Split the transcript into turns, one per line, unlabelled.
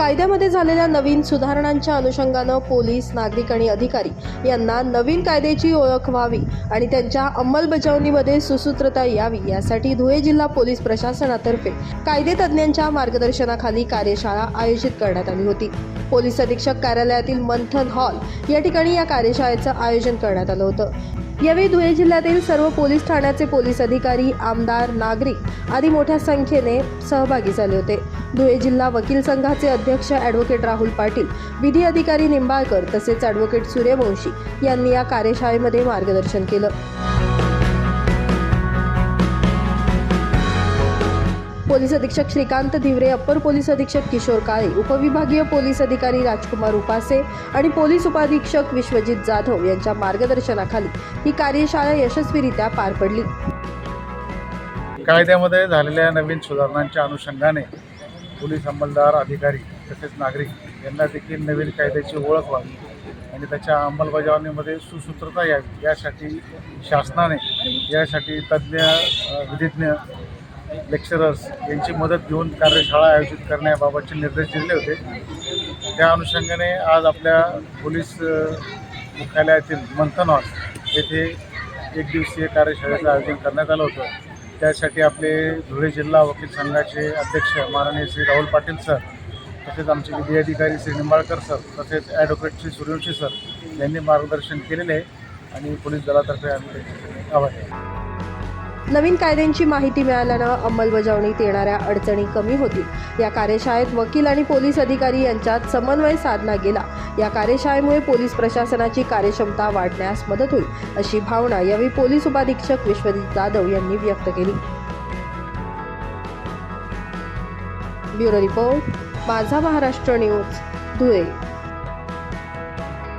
कायद्यामध्ये झालेल्या नवीन सुधारणांच्या अनुषंगानं पोलीस नागरिक आणि अधिकारी यांना नवीन कायद्याची ओळख व्हावी आणि त्यांच्या अंमलबजावणीमध्ये सुसूत्रता यावी यासाठी धुळे जिल्हा पोलीस प्रशासनातर्फे कायदे तज्ज्ञांच्या मार्गदर्शनाखाली कार्यशाळा आयोजित करण्यात आली होती. पोलीस अधीक्षक कार्यालयातील मंथन हॉल या ठिकाणी या कार्यशाळेचं आयोजन करण्यात आलं होतं. यावेळी धुळे जिल्ह्यातील सर्व पोलीस ठाण्याचे पोलीस अधिकारी आमदार नागरिक आदी मोठ्या संख्येने सहभागी झाले होते. धुळे जिल्हा वकील संघाचे अध्यक्ष ॲडव्होकेट राहुल पाटील विधी अधिकारी निंबाळकर तसेच ॲडव्होकेट सूर्यवंशी यांनी या कार्यशाळेमध्ये मार्गदर्शन केलं. पोलीस अधीक्षक श्रीकांत धिवरे अप्पर पोलीस अधीक्षक किशोर काळे उपविभागीय पोलीस अधिकारी राजकुमार उपासे आणि पोलीस उपाधीक्षक विश्वजित जाधव यांच्या मार्गदर्शनाखाली ही कार्यशाळा यशस्वीरित्या पार पडली.
कायद्यामध्ये झालेल्या नवीन सुधारणांच्या अनुषंगाने पोलीस अंमलदार अधिकारी तसेच नागरिक यांना देखील नवीन कायद्याची ओळख व्हावी आणि त्याच्या अंमलबजावणीमध्ये सुसूत्रता यावी यासाठी शासनाने यासाठी तज्ज्ञ विधिज्ञ लेक्चरर्स यांची मदत घेऊन कार्यशाळा आयोजित करण्याबाबतचे निर्देश दिले होते. त्या अनुषंगाने आज आपल्या पोलीस मुख्यालयातील मंथन हॉल येथे एक दिवसीय कार्यशाळेचं आयोजन करण्यात आलं होतं. त्यासाठी आपले धुळे जिल्हा वकील संघाचे अध्यक्ष माननीय श्री राहुल पाटील सर तसेच आमचे विधी अधिकारी श्री निंबाळकर सर तसेच ॲडव्होकेट श्री सूर्यवंशी सर यांनी मार्गदर्शन केलेले आहे आणि पोलीस दलातर्फे आम्ही आभार आहे
नवीन कायद्यांची माहिती मिळाल्यानं अंमलबजावणीत येणाऱ्या अडचणी कमी होतील. या कार्यशाळेत वकील आणि पोलीस अधिकारी यांच्यात समन्वय साधला गेला. या कार्यशाळेमुळे पोलीस प्रशासनाची कार्यक्षमता वाढण्यास मदत होईल अशी भावना यावेळी पोलीस उपाधीक्षक विश्वजित जाधव यांनी व्यक्त केली. ब्युरो रिपोर्ट माझा महाराष्ट्र न्यूज धुळे.